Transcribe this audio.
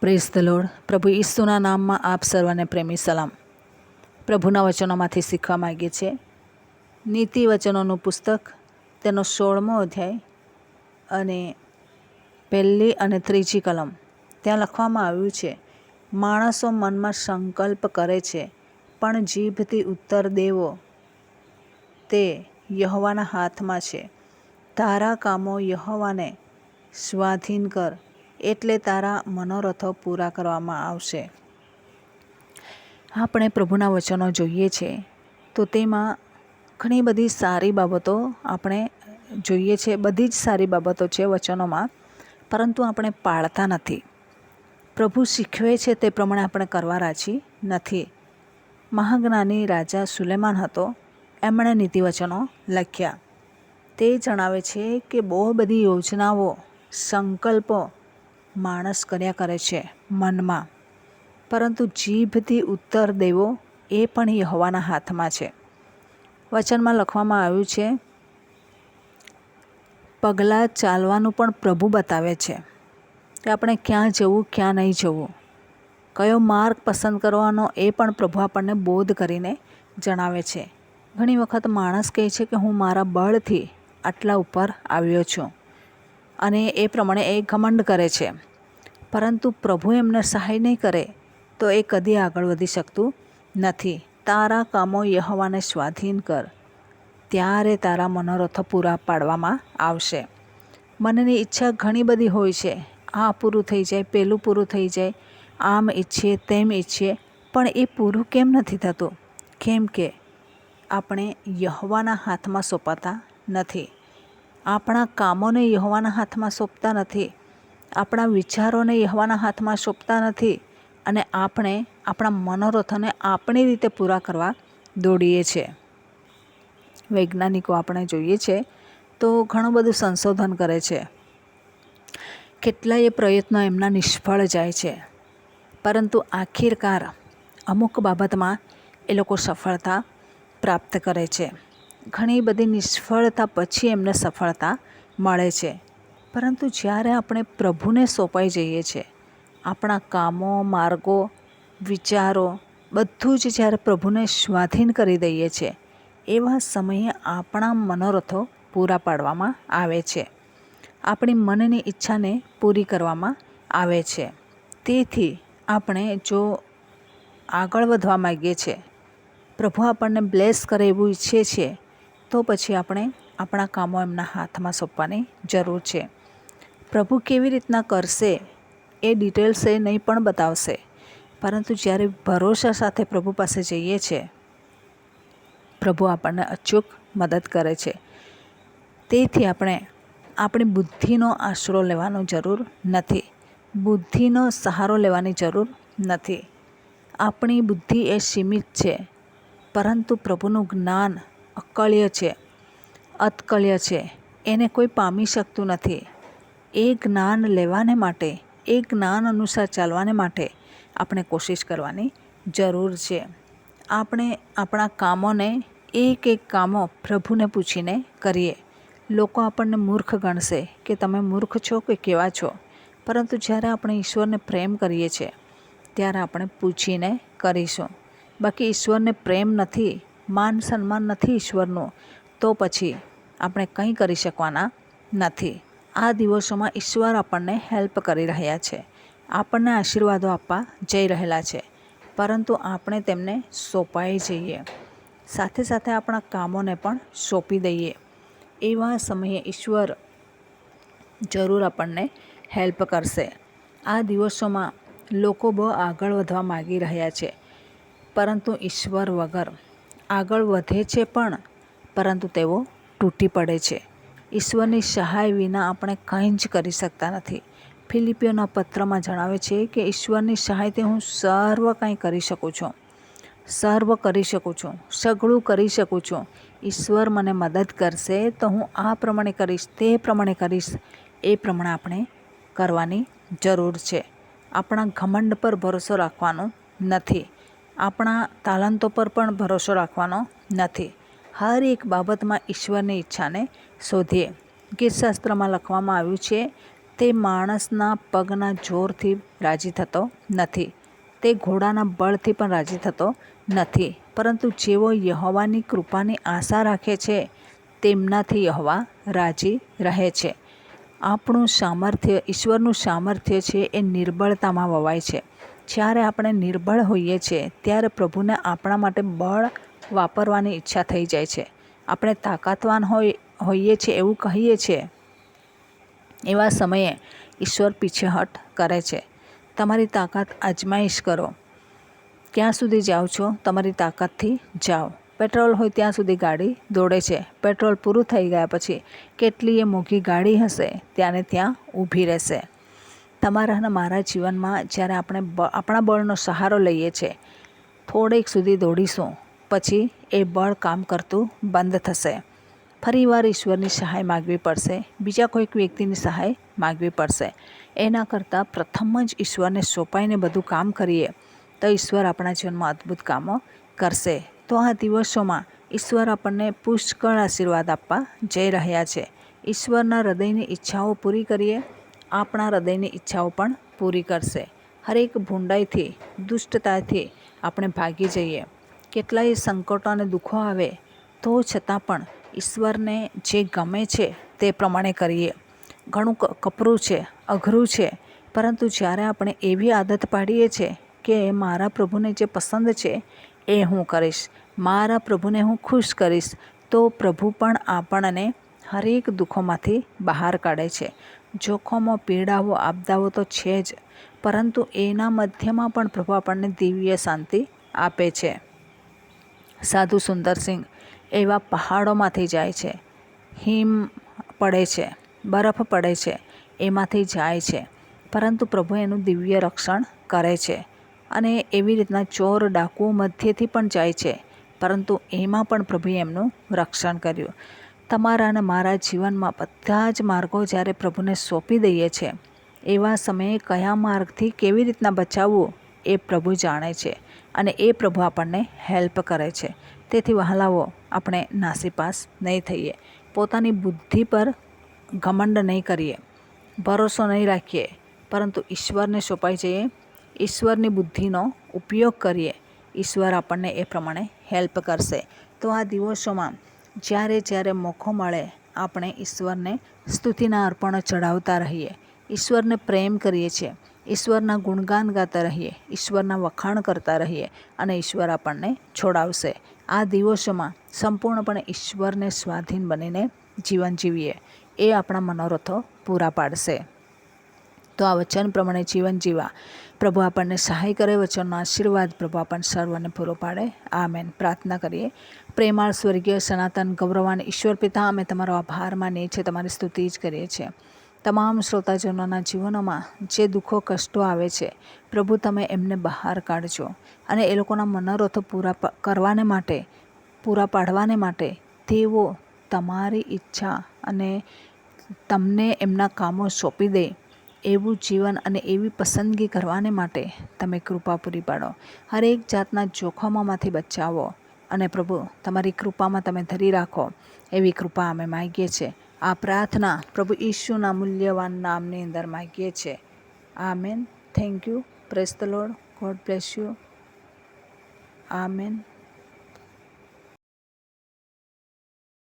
Press પ્રભુ ઈસુના નામમાં આપ સર્વને પ્રેમી સલામ. પ્રભુના વચનોમાંથી શીખવા માગીએ છીએ. નીતિ વચનોનું પુસ્તક, તેનો સોળમો અધ્યાય અને પહેલી અને ત્રીજી કલમ. ત્યાં લખવામાં આવ્યું છે, માણસો મનમાં સંકલ્પ કરે છે, પણ જીભથી ઉત્તર દેવો તે યહવાના હાથમાં છે. તારા કામો યહોવાને સ્વાધીન કર. એટલે તારા મનોરથો પૂરા કરવામાં આવશે. આપણે પ્રભુના વચનો જોઈએ છે. તો તેમાં ઘણી બધી સારી બાબતો આપણે જોઈએ છે. બધી જ સારી બાબતો છે વચનોમાં, પરંતુ આપણે પાળતા નથી. પ્રભુ શીખવે છે તે પ્રમાણે આપણે કરવા રાજી નથી. મહાજ્ઞાની રાજા સુલેમાન હતો. એમણે નીતિવચનો લખ્યા. તે જણાવે છે કે બહુ બધી યોજનાઓ, સંકલ્પો માણસ કર્યા કરે છે મનમાં. પરંતુ જીભથી ઉત્તર દેવો એ પણ યહોવાના હાથમાં છે. વચનમાં લખવામાં આવ્યું છે, પગલાં ચાલવાનું પણ પ્રભુ બતાવે છે કે આપણે ક્યાં જવું, ક્યાં નહીં જવું. કયો માર્ગ પસંદ કરવાનો એ પણ પ્રભુ આપણને બોધ કરીને જણાવે છે. ઘણી વખત માણસ કહે છે કે હું મારા બળથી આટલા ઉપર આવ્યો છું અને એ પ્રમાણે એ ઘમંડ કરે છે. પરંતુ પ્રભુ એમને સહાય નહીં કરે, તો એ કદી આગળ વધી શકતું નથી. તારા કામો યહવાને સ્વાધીન કર. ત્યારે તારા મનોરથો પૂરા પાડવામાં આવશે. મનની ઈચ્છા ઘણી બધી હોય છે. આ પૂરું થઈ જાય, પેલું પૂરું થઈ જાય. આમ ઈચ્છીએ તેમ ઈચ્છીએ, પણ એ પૂરું કેમ નથી થતું? કેમ કે આપણે યહવાના હાથમાં સોંપાતા નથી. આપણા કામોને યહવાના હાથમાં સોંપતા નથી. આપણા વિચારોને યહવાના હાથમાં સોંપતા નથી અને આપણે આપણા મનોરથોને આપણી રીતે પૂરા કરવા દોડીએ છીએ. વૈજ્ઞાનિકો આપણે જોઈએ છે તો ઘણું બધું સંશોધન કરે છે. કેટલાય પ્રયત્નો એમના નિષ્ફળ જાય છે. પરંતુ આખીરકાર અમુક બાબતમાં એ લોકો સફળતા પ્રાપ્ત કરે છે. ઘણી બધી નિષ્ફળતા પછી એમને સફળતા મળે છે. પરંતુ જ્યારે આપણે પ્રભુને સોંપાઈ જઈએ છીએ, આપણા કામો, માર્ગો, વિચારો, બધું જ જ્યારે પ્રભુને સ્વાધીન કરી દઈએ છીએ, એવા સમયે આપણા મનોરથો પૂરા પાડવામાં આવે છે. આપણી મનની ઈચ્છાને પૂરી કરવામાં આવે છે. તેથી આપણે જો આગળ વધવા માગીએ છીએ, પ્રભુ આપણને બ્લેસ કરે એવું ઈચ્છીએ છીએ, તો પછી આપણે આપણા કામો એમના હાથમાં સોંપવાની જરૂર છે. પ્રભુ કેવી રીતના કરશે એ ડિટેલ્સ એ નહીં પણ બતાવશે. પરંતુ જ્યારે ભરોસા સાથે પ્રભુ પાસે જઈએ છીએ, પ્રભુ આપણને અચૂક મદદ કરે છે. તેથી આપણે આપણી બુદ્ધિનો આશરો લેવાનો જરૂર નથી. બુદ્ધિનો સહારો લેવાની જરૂર નથી. આપણી બુદ્ધિ એ સીમિત છે, પરંતુ પ્રભુનું જ્ઞાન અકળ્ય છે અતકળ્ય છે. એને કોઈ પામી શકતું નથી. એ જ્ઞાન લેવાને માટે, એ જ્ઞાન અનુસાર ચાલવાને માટે આપણે કોશિશ કરવાની જરૂર છે. આપણે આપણા કામોને, એક એક કામો પ્રભુને પૂછીને કરીએ. લોકો આપણને મૂર્ખ ગણશે કે તમે મૂર્ખ છો કે કેવા છો. પરંતુ જ્યારે આપણે ઈશ્વરને પ્રેમ કરીએ છીએ, ત્યારે આપણે પૂછીને કરીશું. બાકી ઈશ્વરને પ્રેમ નથી, માન સન્માન નથી ઈશ્વરનું, તો પછી આપણે કંઈ કરી શકવાના નથી. આ દિવસોમાં ઈશ્વર આપણને હેલ્પ કરી રહ્યા છે. આપણને આશીર્વાદો આપવા જઈ રહેલા છે. પરંતુ આપણે તેમને સોંપાઈ જઈએ. સાથે સાથે આપણા કામોને પણ સોંપી દઈએ. એવા સમયે ઈશ્વર જરૂર આપણને હેલ્પ કરશે. આ દિવસોમાં લોકો બહુ આગળ વધવા માગી રહ્યા છે. પરંતુ ઈશ્વર વગર આગળ વધે છે પણ, પરંતુ તેઓ તૂટી પડે છે. ઈશ્વરની સહાય વિના આપણે કંઈ જ કરી શકતા નથી. ફિલિપિયોના પત્રમાં જણાવે છે કે ઈશ્વરની સહાયથી હું સર્વ કંઈ કરી શકું છું. સર્વ કરી શકું છું. સઘળું કરી શકું છું. ઈશ્વર મને મદદ કરશે તો હું આ પ્રમાણે કરીશ, તે પ્રમાણે કરીશ. એ પ્રમાણે આપણે કરવાની જરૂર છે. આપણા ઘમંડ પર ભરોસો રાખવાનો નથી. આપણા તાલંતો પર પણ ભરોસો રાખવાનો નથી. હર એક બાબતમાં ઈશ્વરની ઈચ્છાને શોધીએ. ગીતશાસ્ત્રમાં લખવામાં આવ્યું છે, તે માણસના પગના જોરથી રાજી થતો નથી. તે ઘોડાના બળથી પણ રાજી થતો નથી. પરંતુ જેઓ યહોવાની કૃપાની આશા રાખે છે, તેમનાથી યહોવા રાજી રહે છે. આપણું સામર્થ્ય, ઈશ્વરનું સામર્થ્ય છે, એ નિર્બળતામાં વવાય છે. જ્યારે આપણે નિર્બળ હોઈએ છીએ, ત્યારે પ્રભુને આપણા માટે બળ વાપરવાની ઈચ્છા થઈ જાય છે. આપણે તાકાતવાન હોય, હોઈએ છીએ એવું કહીએ છીએ. એવા સમયે ઈશ્વર પીછેહટ કરે છે. તમારી તાકાત અજમાઈશ કરો. ક્યાં સુધી જાઓ છો? તમારી તાકાતથી જાઓ. પેટ્રોલ હોય ત્યાં સુધી ગાડી દોડે છે. પેટ્રોલ પૂરું થઈ ગયા પછી કેટલીય મોંઘી ગાડી હશે ત્યાંને ત્યાં ઊભી રહેશે. તમારા અને મારા જીવનમાં જ્યારે આપણે આપણા બળનો સહારો લઈએ છીએ થોડેક સુધી દોડીશું. પછી એ બળ કામ કરતું બંધ થશે. ફરીવાર ઈશ્વરની સહાય માગવી પડશે. બીજા કોઈક વ્યક્તિની સહાય માગવી પડશે. એના કરતાં પ્રથમ જ ઈશ્વરને સોંપાઈને બધું કામ કરીએ તો ઈશ્વર આપણા જીવનમાં અદ્ભુત કામો કરશે. તો આ દિવસોમાં ઈશ્વર આપણને પુષ્કળ આશીર્વાદ આપવા જઈ રહ્યા છે. ઈશ્વરના હૃદયની ઈચ્છાઓ પૂરી કરીએ, આપણા હૃદયની ઈચ્છાઓ પણ પૂરી કરશે. હરેક ભૂંડાઈથી, દુષ્ટતાથી આપણે ભાગી જઈએ. કેટલાય સંકટો અને દુઃખો આવે, તો છતાં પણ ઈશ્વરને જે ગમે છે તે પ્રમાણે કરીએ. ઘણું કપરું છે, અઘરું છે, પરંતુ જ્યારે આપણે એવી આદત પાડીએ છીએ કે મારા પ્રભુને જે પસંદ છે એ હું કરીશ, મારા પ્રભુને હું ખુશ કરીશ, તો પ્રભુ પણ આપણને હરેક દુઃખોમાંથી બહાર કાઢે છે. જોખમો, પીડાઓ, આપદાઓ તો છે જ, પરંતુ એના મધ્યમાં પણ પ્રભુ આપણને દિવ્ય શાંતિ આપે છે. સાધુ સુંદરસિંહ એવા પહાડોમાંથી જાય છે. હિમ પડે છે, બરફ પડે છે, એમાંથી જાય છે. પરંતુ પ્રભુ એનું દિવ્ય રક્ષણ કરે છે અને એવી રીતના ચોર ડાકુ મધ્યથી પણ જાય છે. પરંતુ એમાં પણ પ્રભુએ એમનું રક્ષણ કર્યું. તમારા અને મારા જીવનમાં બધા જ માર્ગો જ્યારે પ્રભુને સોંપી દઈએ છીએ એવા સમયે કયા માર્ગથી કેવી રીતના બચાવવું? એ પ્રભુ જાણે છે અને એ પ્રભુ આપણને હેલ્પ કરે છે. તેથી વહાલાઓ, આપણે નાસીપાસ નહીં થઈએ. પોતાની બુદ્ધિ પર ઘમંડ નહીં કરીએ. ભરોસો નહીં રાખીએ. પરંતુ ઈશ્વરને સોંપાઈ જઈએ. ઈશ્વરની બુદ્ધિનો ઉપયોગ કરીએ. ઈશ્વર આપણને એ પ્રમાણે હેલ્પ કરશે. તો આ દિવસોમાં જ્યારે જ્યારે મોકો મળે, આપણે ઈશ્વરને સ્તુતિના અર્પણો ચઢાવતા રહીએ. ઈશ્વરને પ્રેમ કરીએ છીએ. ઈશ્વરના ગુણગાન ગાતા રહીએ, ઈશ્વરના વખાણ કરતા રહીએ અને ઈશ્વર આપણને છોડાવશે. આ દિવસોમાં સંપૂર્ણપણે ઈશ્વરને સ્વાધીન બનીને જીવન જીવીએ, એ આપણા મનોરથો પૂરા પાડશે. તો આ વચન પ્રમાણે જીવન જીવા. પ્રભુ આપણને સહાય કરે, વચનનો આશીર્વાદ પ્રભુ આપણને સર્વને પૂરો પાડે. આમેન. પ્રાર્થના કરીએ. પ્રેમાળ સ્વર્ગીય સનાતન ગૌરવાન ઈશ્વર પિતા, અમે તમારો આભાર માનીએ છીએ, તમારી સ્તુતિ જ કરીએ છીએ. તમામ શ્રોતાજનોના જીવનોમાં જે દુઃખો, કષ્ટો આવે છે, પ્રભુ તમે એમને બહાર કાઢજો. અને એ લોકોના મનોરથો પૂરા કરવાને માટે, પૂરા પાડવાને માટે તેઓ તમારી ઈચ્છા અને તમને એમના કામો સોંપી દે એવું જીવન અને એવી પસંદગી કરવાને માટે તમે કૃપા પૂરી પાડો. હરેક જાતના જોખમોમાંથી બચાવો. અને પ્રભુ, તમારી કૃપામાં તમે ધરી રાખો. એવી કૃપા અમે માગીએ છીએ. આ પ્રાર્થના પ્રભુ ઈશુના મૂલ્યવાન નામની અંદર માગીએ છીએ. Amen thank you. Praise the Lord God bless you. Amen.